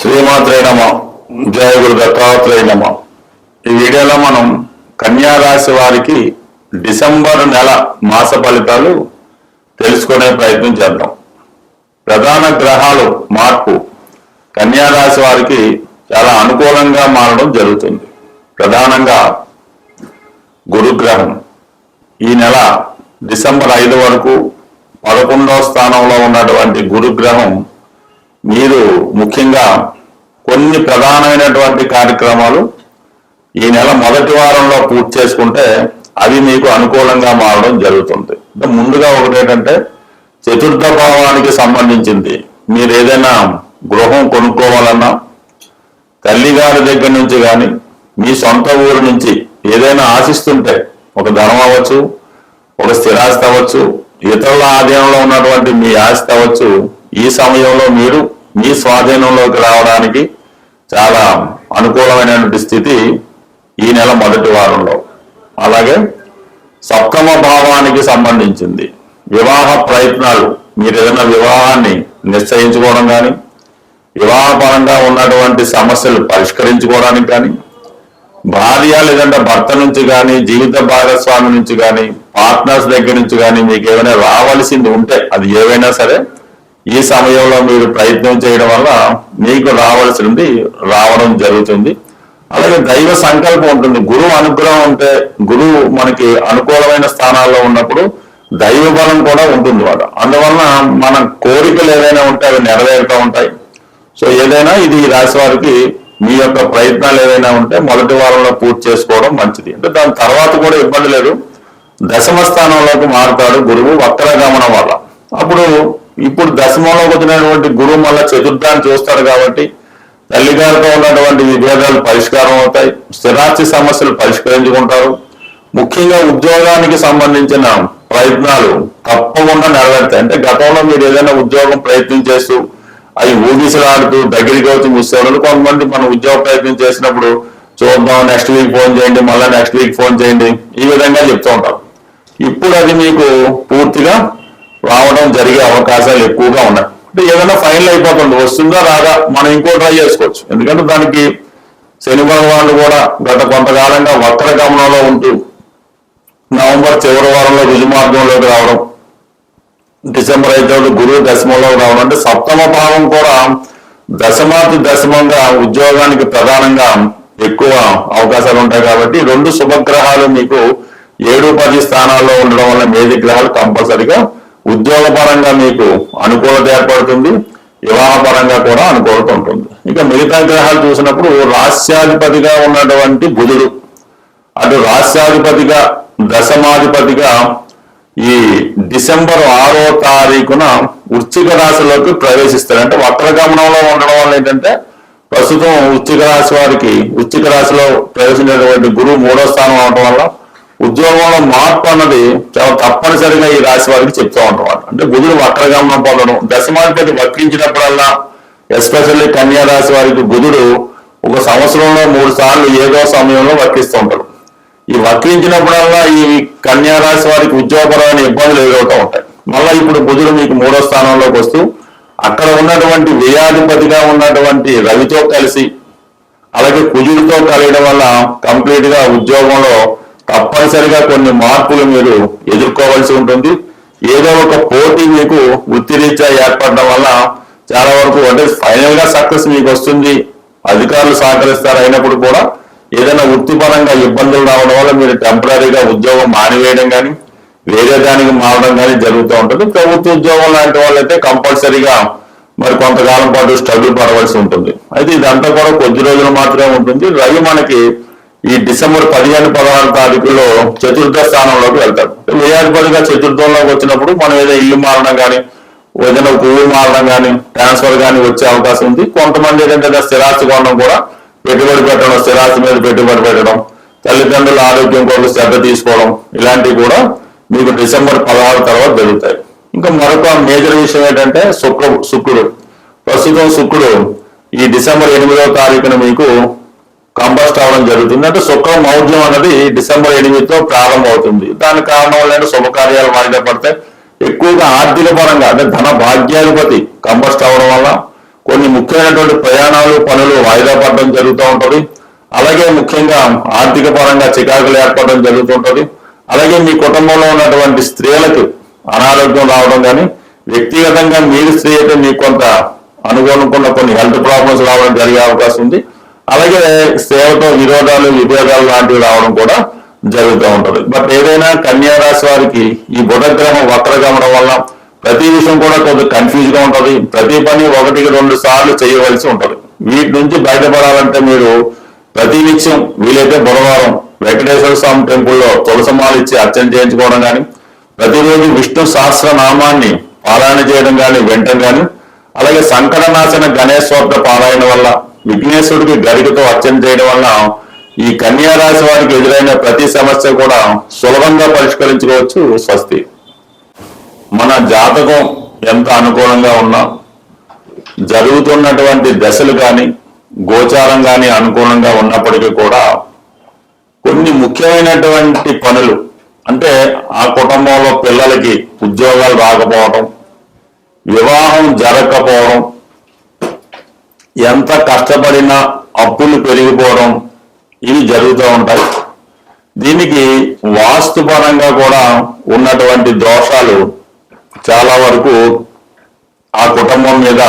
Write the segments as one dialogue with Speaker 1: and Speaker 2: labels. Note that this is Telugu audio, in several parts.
Speaker 1: శ్రీమాత్రే నమ. జయ గురు దత్తాత్రేయ నమ. ఈ వీడియోలో మనం కన్యారాశి వారికి డిసెంబర్ నెల మాస ఫలితాలు తెలుసుకునే ప్రయత్నం చేద్దాం. ప్రధాన గ్రహాలు మార్పు. కన్యారాశి వారికి చాలా అనుకూలంగా మారడం జరుగుతుంది. ప్రధానంగా గురుగ్రహం. ఈ నెల డిసెంబర్ ఐదు వరకు పదకొండవ స్థానంలో ఉన్నటువంటి గురుగ్రహం మీరు ముఖ్యంగా కొన్ని ప్రధానమైనటువంటి కార్యక్రమాలు ఈ నెల మొదటి వారంలో పూర్తి చేసుకుంటే అవి మీకు అనుకూలంగా మారడం జరుగుతుంది. అంటే ముందుగా ఒకటి ఏంటంటే చతుర్థ భావానికి సంబంధించింది. మీరు ఏదైనా గృహం కొనుక్కోవాలన్నా తల్లిగారి దగ్గర నుంచి కానీ మీ సొంత ఊరు నుంచి ఏదైనా ఆశిస్తుంటే ఒక ధనం అవ్వచ్చు ఒక స్థిరాస్తి అవ్వచ్చు ఇతరుల ఆధీనంలో ఉన్నటువంటి మీ ఆస్తి అవ్వచ్చు ఈ సమయంలో మీరు మీ స్వాధీనంలోకి రావడానికి చాలా అనుకూలమైనటువంటి స్థితి ఈ నెల మొదటి వారంలో. అలాగే సప్తమ భావానికి సంబంధించింది. వివాహ ప్రయత్నాలు మీరు ఏదైనా వివాహాన్ని నిశ్చయించుకోవడం కానీ వివాహపరంగా ఉన్నటువంటి సమస్యలు పరిష్కరించుకోవడానికి కానీ భార్య లేదంటే భర్త నుంచి కానీ జీవిత భాగస్వామి నుంచి కానీ పార్ట్నర్స్ దగ్గర నుంచి కానీ మీకు ఏమైనా రావాల్సింది ఉంటే అది ఏవైనా సరే ఈ సమయంలో మీరు ప్రయత్నం చేయడం వల్ల మీకు రావాల్సింది రావడం జరుగుతుంది. అలాగే దైవ సంకల్పం ఉంటుంది. గురువు అనుగ్రహం ఉంటే గురువు మనకి అనుకూలమైన స్థానాల్లో ఉన్నప్పుడు దైవ బలం కూడా ఉంటుంది వాడు. అందువలన మన కోరికలు ఏదైనా ఉంటే అవి నెరవేరుతూ ఉంటాయి. సో ఏదైనా ఇది ఈ రాశి వారికి మీ యొక్క ప్రయత్నాలు ఏదైనా ఉంటే మొదటి వారంలో పూర్తి చేసుకోవడం మంచిది. అంటే దాని తర్వాత కూడా ఇబ్బంది లేదు. దశమ స్థానంలోకి మారుతాడు గురువు వక్రగమనం వల్ల. అప్పుడు ఇప్పుడు దశమంలోకి వచ్చినటువంటి గురువు మళ్ళా చతుర్థాన్ని చూస్తాడు కాబట్టి తల్లిగారితో ఉన్నటువంటి విభేదాలు పరిష్కారం అవుతాయి. స్థిరాస్తి సమస్యలు పరిష్కరించుకుంటారు. ముఖ్యంగా ఉద్యోగానికి సంబంధించిన ప్రయత్నాలు తప్పకుండా నెరవేరుతాయి. అంటే గతంలో మీరు ఏదైనా ఉద్యోగం ప్రయత్నం చేస్తూ అవి ఊగిసలాడుతూ దగ్గరికి వచ్చి మిస్ అవ్వడం కొంతమంది మనం ఉద్యోగ ప్రయత్నం చేసినప్పుడు చూద్దాం నెక్స్ట్ వీక్ ఫోన్ చేయండి మళ్ళీ నెక్స్ట్ వీక్ ఫోన్ చేయండి ఈ విధంగా చెప్తూ ఉంటాం ఇప్పుడు అది మీకు పూర్తిగా రావడం జరిగే అవకాశాలు ఎక్కువగా ఉన్నాయి. అంటే ఏదైనా ఫైనల్ అయిపోతుంది వస్తుందా రాదా మనం ఇంకో ట్రై చేసుకోవచ్చు. ఎందుకంటే దానికి శని భగవానుడు కూడా గత కొంతకాలంగా వక్ర గమనంలో ఉంటూ నవంబర్ చివరి వారంలో రుజుమార్గంలోకి రావడం డిసెంబర్ అయితే గురువు దశమంలో రావడం అంటే సప్తమ భావం కూడా దశమాతి దశమంగా ఉద్యోగానికి ప్రధానంగా ఎక్కువ అవకాశాలు ఉంటాయి కాబట్టి రెండు శుభగ్రహాలు మీకు ఏడు పది స్థానాల్లో ఉండడం వల్ల మేధి గ్రహాలు కంపల్సరిగా ఉద్యోగ పరంగా మీకు అనుకూలత ఏర్పడుతుంది వివాహ పరంగా కూడా అనుకూలత ఉంటుంది. ఇక మిగతా గ్రహాలు చూసినప్పుడు రాస్యాధిపతిగా ఉన్నటువంటి బుధుడు అటు రాష్ట్రాధిపతిగా దశమాధిపతిగా ఈ డిసెంబర్ ఆరో తారీఖున వృశ్చిక రాశిలోకి ప్రవేశిస్తారు. అంటే వక్రగమనంలో ఉండడం వల్ల ఏంటంటే ప్రస్తుతం వృశ్చిక రాశి వారికి వృశ్చిక రాశిలో ప్రవేశించినటువంటి గురువు మూడో స్థానం అవడం వల్ల ఉద్యోగంలో మార్పు అన్నది చాలా తప్పనిసరిగా ఈ రాశి వారికి చెప్తూ ఉంటాం అంటే బుధుడు వక్రగమనం పొందడం దశమాధిపతి వక్రించినప్పుడల్లా ఎస్పెషల్లీ కన్యా రాశి వారికి బుధుడు ఒక సంవత్సరంలో మూడు సార్లు ఏదో సమయంలో వర్తిస్తూ ఉంటాడు. ఈ వక్రించినప్పుడల్లా ఈ కన్యా రాశి వారికి ఉద్యోగపరమైన ఇబ్బందులు ఎదురవుతూ ఉంటాయి. మళ్ళీ ఇప్పుడు బుధుడు మీకు మూడో స్థానంలోకి వస్తూ అక్కడ ఉన్నటువంటి వ్యయాధిపతిగా ఉన్నటువంటి రవితో కలిసి అలాగే కుజుడితో కలియడం వల్ల కంప్లీట్గా ఉద్యోగంలో తప్పనిసరిగా కొన్ని మార్పులు మీరు ఎదుర్కోవాల్సి ఉంటుంది. ఏదో ఒక పోటీ మీకు వృత్తిరీత్యా ఏర్పడడం వల్ల చాలా వరకు అంటే ఫైనల్గా సక్సెస్ మీకు వస్తుంది. అధికారులు సహకరిస్తారు అయినప్పుడు కూడా ఏదైనా వృత్తిపరంగా ఇబ్బందులు రావడం వల్ల మీరు టెంపరీగా ఉద్యోగం మానివేయడం కానీ వేరే దానికి మారడం కానీ జరుగుతూ ఉంటుంది. ప్రభుత్వ ఉద్యోగం లాంటి వాళ్ళైతే కంపల్సరీగా మరి కొంతకాలం పాటు స్ట్రగుల్ పడవలసి ఉంటుంది. అయితే ఇదంతా కూడా కొద్ది రోజులు మాత్రమే ఉంటుంది. రవి మనకి ఈ డిసెంబర్ పదిహేను పదహారు తారీఖులో చతుర్థ స్థానంలోకి వెళ్తాడు వ్యయాధిపతిగా చతుర్థంలోకి వచ్చినప్పుడు మనం ఏదో ఇల్లు మారడం కానీ ఏదైనా ఒక ఊరు మారడం కానీ ట్రాన్స్ఫర్ కానీ వచ్చే అవకాశం ఉంది. కొంతమంది ఏంటంటే స్థిరాస్తి కొనడం కూడా పెట్టుబడి పెట్టడం స్థిరాస్తి మీద పెట్టుబడి పెట్టడం తల్లిదండ్రుల ఆరోగ్యం కొరకు శ్రద్ధ తీసుకోవడం ఇలాంటివి కూడా మీకు డిసెంబర్ పదహారు తర్వాత జరుగుతాయి. ఇంకా మరొక మేజర్ విషయం ఏంటంటే శుక్ర శుక్రుడు. ప్రస్తుతం శుక్రుడు ఈ డిసెంబర్ ఎనిమిదవ తారీఖున మీకు కంబస్ట్ అవడం జరుగుతుంది. అంటే శుక్ర మౌర్యం అనేది డిసెంబర్ ఎనిమిదితో ప్రారంభమవుతుంది. దాని కారణం వల్ల శుభకార్యాలు వాయిదా పడితే ఎక్కువగా ఆర్థిక పరంగా అంటే ధన భాగ్యాధిపతి కంబస్ట్ అవడం వల్ల కొన్ని ముఖ్యమైనటువంటి ప్రయాణాలు పనులు వాయిదా పడడం జరుగుతూ ఉంటుంది. అలాగే ముఖ్యంగా ఆర్థిక పరంగా చికాకులు ఏర్పడడం జరుగుతుంటది అలాగే మీ కుటుంబంలో ఉన్నటువంటి స్త్రీలకు అనారోగ్యం రావడం కానీ వ్యక్తిగతంగా మీరు స్త్రీ అయితే మీకు కొంత అనుకోనుకున్న కొన్ని హెల్త్ ప్రాబ్లమ్స్ రావడం జరిగే అవకాశం ఉంది. అలాగే సేవతో విరోధాలు విభేదాలు లాంటివి రావడం కూడా జరుగుతూ ఉంటది. బట్ ఏదైనా కన్యా రాశి వారికి ఈ బుధగ్రహం వక్రగమనం వల్ల ప్రతి విషయం కూడా కొంచెం కన్ఫ్యూజ్గా ఉంటది. ప్రతి పని ఒకటికి రెండు సార్లు చేయవలసి ఉంటది. వీటి నుంచి బయటపడాలంటే మీరు ప్రతి నిత్యం వీలైతే బుధవారం వెంకటేశ్వర స్వామి టెంపుల్లో తులసమాలు ఇచ్చి అర్చన చేయించుకోవడం కానీ ప్రతిరోజు విష్ణు సహస్ర నామాన్ని పారాయణ చేయడం కానీ వినటం కానీ అలాగే సంకటనాశన గణేశ్వర పారాయణ వల్ల విఘ్నేశ్వరుడికి గరికతో అర్చన చేయడం వలన ఈ కన్యారాశి వారికి ఎదురైన ప్రతి సమస్య కూడా సులభంగా పరిష్కరించుకోవచ్చు స్వస్తి. మన జాతకం ఎంత అనుకూలంగా ఉన్నా జరుగుతున్నటువంటి దశలు కానీ గోచారం కానీ అనుకూలంగా ఉన్నప్పటికీ కూడా కొన్ని ముఖ్యమైనటువంటి పనులు అంటే ఆ కుటుంబంలో పిల్లలకి ఉద్యోగాలు రాకపోవడం వివాహం జరగకపోవడం ఎంత కష్టపడినా అప్పులు పెరిగిపోవడం ఇవి జరుగుతూ ఉంటాయి. దీనికి వాస్తుపరంగా కూడా ఉన్నటువంటి దోషాలు చాలా వరకు ఆ కుటుంబం మీద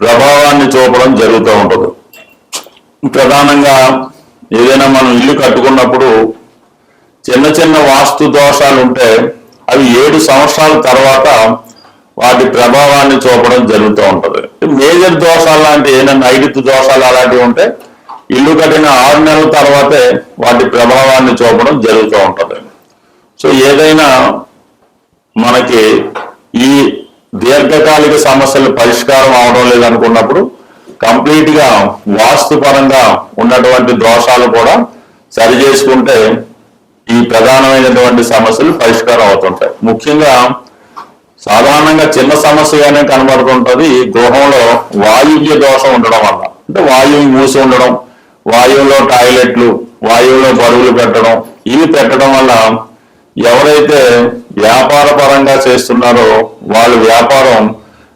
Speaker 1: ప్రభావాన్ని చూపడం జరుగుతూ ఉంటుంది. ప్రధానంగా ఏదైనా మనం ఇల్లు కట్టుకున్నప్పుడు చిన్న చిన్న వాస్తు దోషాలు ఉంటే అవి ఏడు సంవత్సరాల తర్వాత వాటి ప్రభావాన్ని చూపడం జరుగుతూ ఉంటుంది. మేజర్ దోషాలు లాంటి ఏదైనా నైరుతి దోషాలు అలాంటివి ఉంటే ఇల్లు కట్టిన ఆరు నెలల తర్వాతే వాటి ప్రభావాన్ని చూపడం జరుగుతూ ఉంటుంది. సో ఏదైనా మనకి ఈ దీర్ఘకాలిక సమస్యలు పరిష్కారం అవడం లేదనుకున్నప్పుడు కంప్లీట్గా వాస్తుపరంగా ఉన్నటువంటి దోషాలు కూడా సరి చేసుకుంటే ఈ ప్రధానమైనటువంటి సమస్యలు పరిష్కారం అవుతుంటాయి. ముఖ్యంగా సాధారణంగా చిన్న సమస్యగానే కనబడుతుంటది. గృహంలో వాయువ్య దోషం ఉండడం వల్ల. అంటే వాయువు మూసి ఉండడం వాయువులో టాయిలెట్లు వాయువులో బరువులు పెట్టడం ఇవి పెట్టడం వల్ల ఎవరైతే వ్యాపార పరంగా చేస్తున్నారో వాళ్ళ వ్యాపారం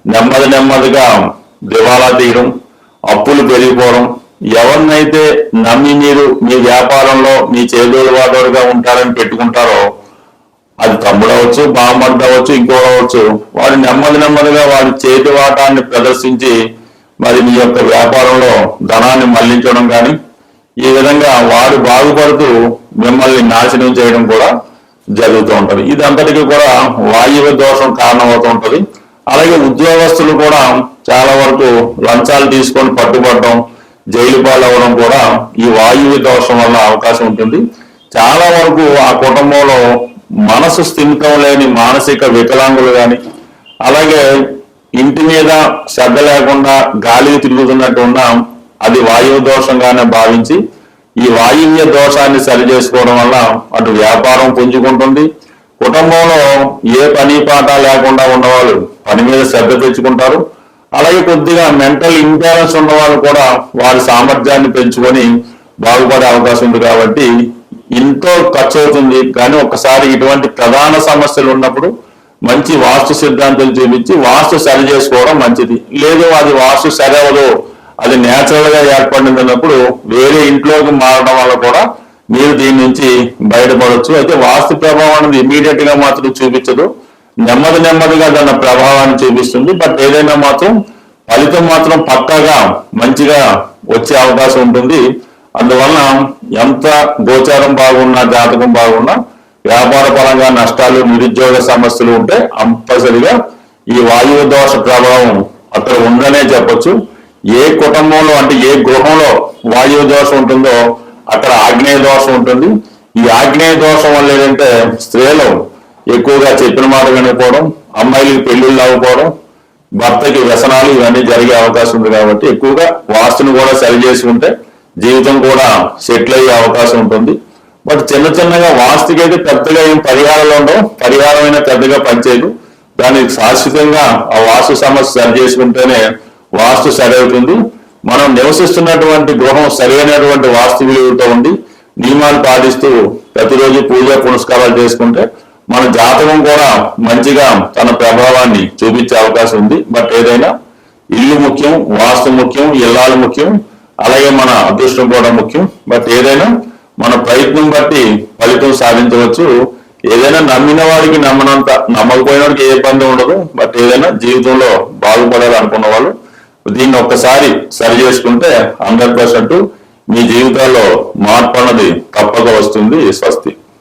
Speaker 1: నెమ్మది నెమ్మదిగా దివాలా తీయడం అప్పులు పెరిగిపోవడం ఎవరినైతే నమ్మి మీరు మీ వ్యాపారంలో మీ చేదోడు వాదోడుగా ఉంటారని పెట్టుకుంటారో అది తమ్ముడు అవ్వచ్చు బామ్మర్ది అవ్వచ్చు ఇంకోటి అవ్వచ్చు. వాడు నెమ్మది నెమ్మదిగా వాడి చేతి వాటాన్ని ప్రదర్శించి మరి మీ యొక్క వ్యాపారంలో ధనాన్ని మళ్ళించడం కానీ ఈ విధంగా వాడు బాగుపడుతూ మిమ్మల్ని నాశనం చేయడం కూడా జరుగుతూ ఉంటది. ఇదంతటికీ కూడా వాయువ్య దోషం కారణమవుతూ ఉంటది. అలాగే ఉద్యోగస్తులు కూడా చాలా వరకు లంచాలు తీసుకొని పట్టుబడడం జైలు పాలవడం కూడా ఈ వాయువ్య దోషం వల్ల అవకాశం ఉంటుంది. చాలా వరకు ఆ కుటుంబంలో మనసు స్థిమితం లేని మానసిక వికలాంగులు కానీ అలాగే ఇంటి మీద శ్రద్ధ లేకుండా గాలికి తిరుగుతున్నట్టు ఉన్న అది వాయువు దోషంగానే భావించి ఈ వాయువ్య దోషాన్ని సరి చేసుకోవడం వల్ల అటు వ్యాపారం పుంజుకుంటుంది. కుటుంబంలో ఏ పని పాట లేకుండా ఉన్నవాళ్ళు పని మీద శ్రద్ధ తెచ్చుకుంటారు. అలాగే కొద్దిగా మెంటల్ ఇంబ్యాలెన్స్ ఉన్న వాళ్ళు కూడా వారి సామర్థ్యాన్ని పెంచుకొని బాగుపడే అవకాశం ఉంది కాబట్టి ఎంతో ఖర్చు అవుతుంది కానీ ఒకసారి ఇటువంటి ప్రధాన సమస్యలు ఉన్నప్పుడు మంచి వాస్తు సిద్ధాంతం చూపించి వాస్తు సరి చేసుకోవడం మంచిది. లేదు అది వాస్తు సరి అవ్వదు అది న్యాచురల్గా ఏర్పడింది అన్నప్పుడు వేరే ఇంట్లోకి మారడం వల్ల కూడా మీరు దీని నుంచి బయటపడవచ్చు అయితే వాస్తు ప్రభావం అనేది ఇమీడియట్గా మాత్రం చూపించదు. నెమ్మది నెమ్మదిగా దాని ప్రభావాన్ని చూపిస్తుంది. బట్ ఏదైనా మాత్రం ఫలితం మాత్రం పక్కాగా మంచిగా వచ్చే అవకాశం ఉంటుంది. అందువలన ఎంత గోచారం బాగున్నా జాతకం బాగున్నా వ్యాపార పరంగా నష్టాలు నిరుద్యోగ సమస్యలు ఉంటే కంపల్సరిగా ఈ వాయువు దోష ప్రభావం అక్కడ ఉందనే చెప్పొచ్చు. ఏ కుటుంబంలో అంటే ఏ గృహంలో వాయువు దోషం ఉంటుందో అక్కడ ఆగ్నేయ దోషం ఉంటుంది. ఈ ఆగ్నేయ దోషం వల్ల ఏంటంటే స్త్రీలు ఎక్కువగా చెప్పిన మాట వినకపోవడం అమ్మాయిలకు పెళ్ళిళ్ళు అవ్వకపోవడం భర్తకి వ్యసనాలు ఇవన్నీ జరిగే అవకాశం ఉంది కాబట్టి ఎక్కువగా వాస్తుని కూడా సరి చేసి ఉంటే జీవితం కూడా సెటిల్ అయ్యే అవకాశం ఉంటుంది. బట్ చిన్న చిన్నగా వాస్తుకి అయితే పెద్దగా ఏం పరిహారాలు ఉండవు. పరిహారమైన పెద్దగా పనిచేయదు. దానికి శాశ్వతంగా ఆ వాస్తు సమస్య సరి చేసుకుంటేనే వాస్తు సరవుతుంది మనం నివసిస్తున్నటువంటి గృహం సరైనటువంటి వాస్తు విలువతో ఉండి నియమాలు పాటిస్తూ ప్రతిరోజు పూజ పునస్కారాలు చేసుకుంటే మన జాతకం కూడా మంచిగా తన ప్రభావాన్ని చూపించే అవకాశం ఉంది. బట్ ఏదైనా ఇల్లు ముఖ్యం వాస్తు ముఖ్యం ఇల్లాలు ముఖ్యం అలాగే మన అదృష్టం కూడా ముఖ్యం. బట్ ఏదైనా మన ప్రయత్నం బట్టి ఫలితం సాధించవచ్చు. ఏదైనా నమ్మిన వాడికి నమ్మనంత నమ్మకపోయిన వాడికి ఏ ఇబ్బంది ఉండదు. బట్ ఏదైనా జీవితంలో బాగుపడాలి అనుకున్న వాళ్ళు దీన్ని ఒక్కసారి సరి చేసుకుంటే హండ్రెడ్ పర్సెంట్ మీ జీవితాల్లో మార్పు అన్నది తప్పక వస్తుంది. స్వస్తి.